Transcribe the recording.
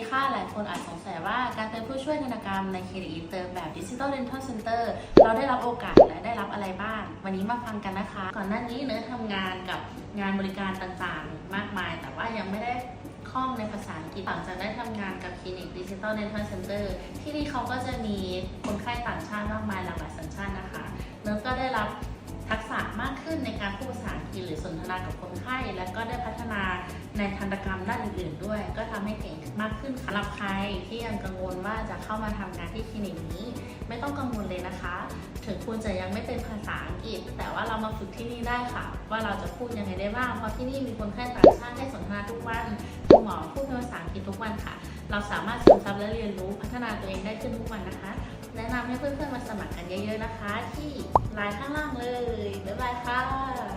ค่ะหลายคนอาจสงสัยว่าการเป็นผู้ช่วยธนกรรมในเครดิตอินเตอร์แบบ Digital Dental Center เราได้รับโอกาสและได้รับอะไรบ้าง วันนี้มาฟังกันนะคะ ก่อนหน้านี้เนื้อทำงานกับงานบริการต่างๆ มากมาย แต่ว่ายังไม่ได้คล่องในภาษาอังกฤษหลังจากได้ทำงานกับคลินิก Digital Dental Center ที่นี่เขาก็จะมีคนไข้ต่างชาติมากมายหลากหลายสัญชาตินะคะเนื้อก็ได้รับทักษะมากขึ้นในการพูดภาษาอังกฤษหรือสนทนากับคนไข้และก็ได้พัฒนา อื่นก็ทำให้เก่งมากขึ้นสำหรับใครที่ยังกังวลว่าจะเข้ามาทำงานที่คลินิกนี้ ไม่ต้องกังวลเลยนะคะ ถึงคุณจะยังไม่เป็นภาษาอังกฤษ แต่ว่าเรามาฝึกที่นี่ได้ค่ะ ว่าเราจะพูดยังไงได้บ้างเพราะที่นี่มีคนไข้ต่างชาติให้สนทนาทุกวันคุณหมอพูดภาษาอังกฤษทุกวันค่ะ เราสามารถซึมซับและเรียนรู้พัฒนาตัวเองได้ขึ้นทุกวันนะคะ แนะนำให้เพื่อนๆมาสมัครกันเยอะ ๆนะคะ ที่ไลน์ข้างล่างเลยบ๊ายบายค่ะ